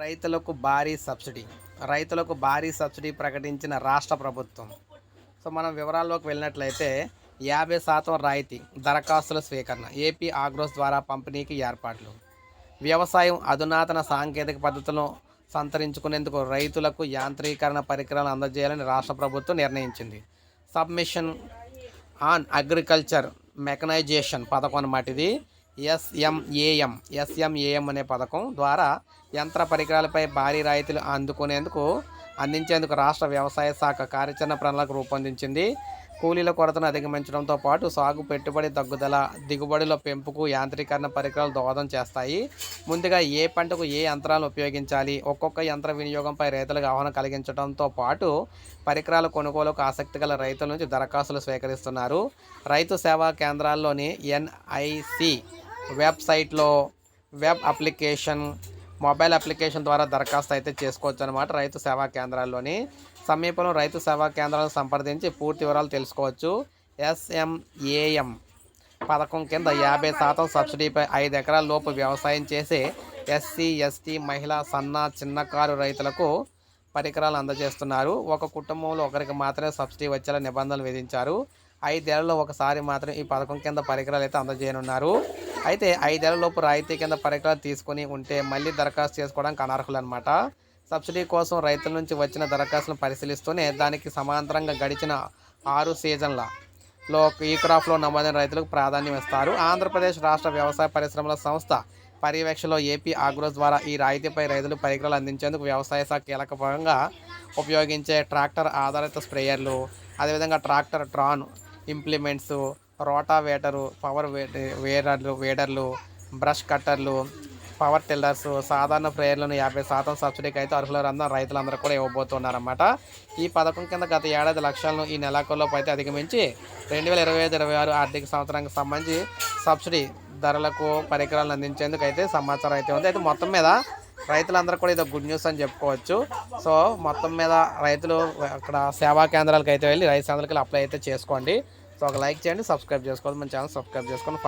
రైతులకు భారీ సబ్సిడీ రైతులకు భారీ సబ్సిడీ ప్రకటించిన రాష్ట్ర ప్రభుత్వం. సో మనం వివరాల్లోకి వెళ్ళినట్లయితే యాభై శాతం రాయితీ దరఖాస్తుల స్వీకరణ ఏపీ ఆగ్రోస్ ద్వారా పంపిణీకి ఏర్పాట్లు. వ్యవసాయం అధునాతన సాంకేతిక పద్ధతులను సంతరించుకునేందుకు రైతులకు యాంత్రీకరణ పరికరాలను అందజేయాలని రాష్ట్ర ప్రభుత్వం నిర్ణయించింది. సబ్మిషన్ ఆన్ అగ్రికల్చర్ మెకనైజేషన్ పథకం అన్నమాట ఇది ఎస్ఎంఏఎం ఎస్ఎంఏఎం అనే పథకం ద్వారా యంత్ర పరికరాలపై భారీ రాయితీలు అందుకునేందుకు అందించేందుకు రాష్ట్ర వ్యవసాయ శాఖ కార్యాచరణ ప్రణాళిక రూపొందించింది. కూలీల కొరతను అధిగమించడంతో పాటు సాగు పెట్టుబడి తగ్గుదల దిగుబడిలో పెంపుకు యాంత్రీకరణ పరికరాలు దోహదం చేస్తాయి. ముందుగా ఏ పంటకు ఏ యంత్రాలను ఉపయోగించాలి ఒక్కొక్క యంత్ర వినియోగంపై రైతులకు అవగాహన కలిగించడంతో పాటు పరికరాల కొనుగోలుకు ఆసక్తి గల రైతుల నుంచి దరఖాస్తులు స్వీకరిస్తున్నారు. రైతు సేవా కేంద్రాల్లోని ఎన్ఐసి వెబ్సైట్లో వెబ్ అప్లికేషన్ మొబైల్ అప్లికేషన్ ద్వారా దరఖాస్తు అయితే చేసుకోవచ్చు అనమాట రైతు సేవా కేంద్రాల్లోని. సమీపంలో రైతు సేవా కేంద్రాలను సంప్రదించి పూర్తి వివరాలు తెలుసుకోవచ్చు. ఎస్ఎంఏఎం పథకం కింద యాభై శాతం సబ్సిడీపై ఐదు ఎకరాల లోపు వ్యవసాయం చేసే ఎస్సీ ఎస్టీ మహిళా సన్న చిన్నకారు రైతులకు పరికరాలు అందజేస్తున్నారు. ఒక కుటుంబంలో ఒకరికి మాత్రమే సబ్సిడీ వచ్చేలా నిబంధనలు విధించారు. ఐదేళ్ళలో ఒకసారి మాత్రం ఈ పథకం కింద పరికరాలు అయితే అందజేయనున్నారు. అయితే ఐదేళ్ళలోపు రాయితీ కింద పరికరాలు తీసుకుని ఉంటే మళ్ళీ దరఖాస్తు చేసుకోవడానికి అనర్హులు అనమాట సబ్సిడీ కోసం రైతుల నుంచి వచ్చిన దరఖాస్తులను పరిశీలిస్తూనే దానికి సమాంతరంగా గడిచిన ఆరు సీజన్ల లో ఈ క్రాప్లో నమోదైన రైతులకు ప్రాధాన్యం ఇస్తారు. ఆంధ్రప్రదేశ్ రాష్ట్ర వ్యవసాయ పరిశ్రమల సంస్థ పర్యవేక్షణలో ఏపీ ఆగ్రోస్ ద్వారా ఈ రాయితీపై రైతులు పరికరాలు అందించేందుకు వ్యవసాయ శాఖ కీలకంగా ఉపయోగించే ట్రాక్టర్ ఆధారిత స్ప్రేయర్లు అదేవిధంగా ట్రాక్టర్ ట్రాన్ ఇంప్లిమెంట్స్ రోటావేటరు పవర్ వే- వేడర్లు బ్రష్ కట్టర్లు పవర్ టిల్లర్స్ సాధారణ ప్రేయర్లను యాభై శాతం సబ్సిడీకి అయితే అర్హులందరూ రైతులందరూ కూడా ఇవ్వబోతున్నారన్నమాట. ఈ పథకం కింద గత ఏడాది లక్షలను ఈ నెలాఖరులోపు అయితే అధిగమించి రెండు వేల ఇరవై ఐదు ఇరవై ఆరు ఆర్థిక సంవత్సరానికి సంబంధించి సబ్సిడీ ధరలకు పరికరాలను అందించేందుకు అయితే సమాచారం అయితే ఉంది. అయితే మొత్తం మీద రైతులందరూ కూడా ఇది గుడ్ న్యూస్ అని చెప్పుకోవచ్చు. సో మొత్తం మీద రైతులు అక్కడ సేవా కేంద్రాలకు అయితే వెళ్ళి రైతు కేంద్రాలకు అప్లై అయితే చేసుకోండి. సో ఒక లైక్ చేయండి సబ్స్క్రైబ్ చేసుకోవాలి మన ఛానల్ సబ్స్క్రైబ్ చేసుకోండి